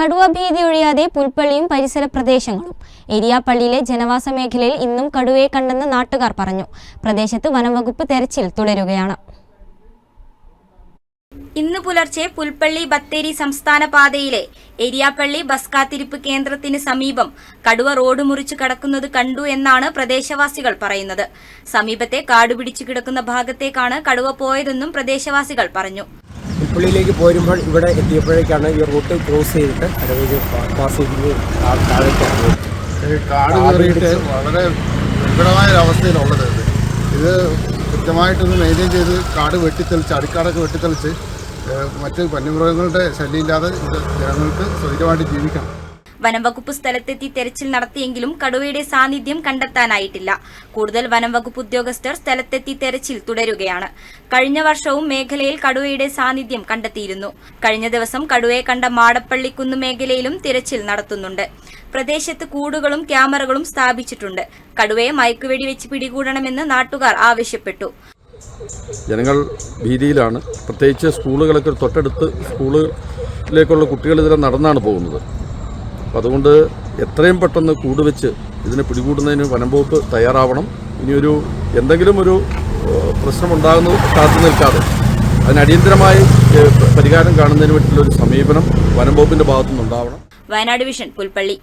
കടുവ ഭീതി ഒഴിയാതെ പുൽപ്പള്ളിയും പരിസര പ്രദേശങ്ങളും. എരിയാപ്പള്ളിയിലെ ജനവാസ മേഖലയിൽ ഇന്നും കടുവയെ കണ്ടെന്ന് നാട്ടുകാർ പറഞ്ഞു. പ്രദേശത്ത് വനംവകുപ്പ് തെരച്ചിൽ തുടരുകയാണ്. ഇന്ന് പുലർച്ചെ പുൽപ്പള്ളി ബത്തേരി സംസ്ഥാന പാതയിലെ എരിയാപ്പള്ളി ബസ് കാത്തിരിപ്പ് കേന്ദ്രത്തിന് സമീപം കടുവ റോഡ് മുറിച്ചു കടക്കുന്നത് കണ്ടു എന്നാണ് പ്രദേശവാസികൾ പറയുന്നത്. സമീപത്തെ കാടുപിടിച്ചു കിടക്കുന്ന ഭാഗത്തേക്കാണ് കടുവ പോയതെന്നും പ്രദേശവാസികൾ പറഞ്ഞു. പുൽപ്പള്ളിയിലേക്ക് പോരുമ്പോൾ ഇവിടെ എത്തിയപ്പോഴേക്കാണ് ഈ റൂട്ട് ക്രോസ് ചെയ്തിട്ട് അടവേജ് പാസ് ചെയ്തിട്ട് കാട് കയറിയിട്ട് വളരെ ഇത്. കൃത്യമായിട്ടൊന്ന് മെയിന്റെയിൻ ചെയ്ത് കാട് വെട്ടിത്തെളിച്ച് അടിക്കാടൊക്കെ വെട്ടിത്തെളിച്ച് മറ്റ് വന്യമൃഗങ്ങളുടെ ശല്യമില്ലാതെ ഇത് ജനങ്ങൾക്ക് സ്വൈര്യമായിട്ട് ജീവിക്കണം. വനംവകുപ്പ് സ്ഥലത്തെത്തി തെരച്ചിൽ നടത്തിയെങ്കിലും കടുവയുടെ സാന്നിധ്യം കണ്ടെത്താനായിട്ടില്ല. കൂടുതൽ വനംവകുപ്പ് ഉദ്യോഗസ്ഥർ സ്ഥലത്തെത്തി തെരച്ചിൽ തുടരുകയാണ്. കഴിഞ്ഞ വർഷവും മേഖലയിൽ കടുവയുടെ സാന്നിധ്യം കണ്ടെത്തിയിരുന്നു. കഴിഞ്ഞ ദിവസം കടുവയെ കണ്ട മാടപ്പള്ളിക്കുന്ന് മേഖലയിലും തിരച്ചിൽ നടത്തുന്നുണ്ട്. പ്രദേശത്ത് കൂടുകളും ക്യാമറകളും സ്ഥാപിച്ചിട്ടുണ്ട്. കടുവയെ മയക്കുവെടി വെച്ച് പിടികൂടണമെന്ന് നാട്ടുകാർ ആവശ്യപ്പെട്ടു. ജനങ്ങൾ ഭീതിയിലാണ്. പ്രത്യേകിച്ച് സ്കൂളുകളൊക്കെ തൊട്ടടുത്ത് സ്കൂളിലേക്കുള്ള കുട്ടികൾ ഇതിലെ നടന്നാണ് പോകുന്നത്. അതുകൊണ്ട് എത്രയും പെട്ടെന്ന് കൂടുവെച്ച് ഇതിനെ പിടികൂടുന്നതിന് വനംവകുപ്പ് തയ്യാറാവണം. ഇനിയൊരു എന്തെങ്കിലും ഒരു പ്രശ്നമുണ്ടാകുന്നത് കാത്തു നിൽക്കാതെ അതിനടിയന്തരമായി പരിഹാരം കാണുന്നതിന് വേണ്ടിയിട്ടുള്ള ഒരു സമീപനം വനംവകുപ്പിന്റെ ഭാഗത്തുനിന്നുണ്ടാവണം. വയനാട് വിഷൻ പുൽപ്പള്ളി.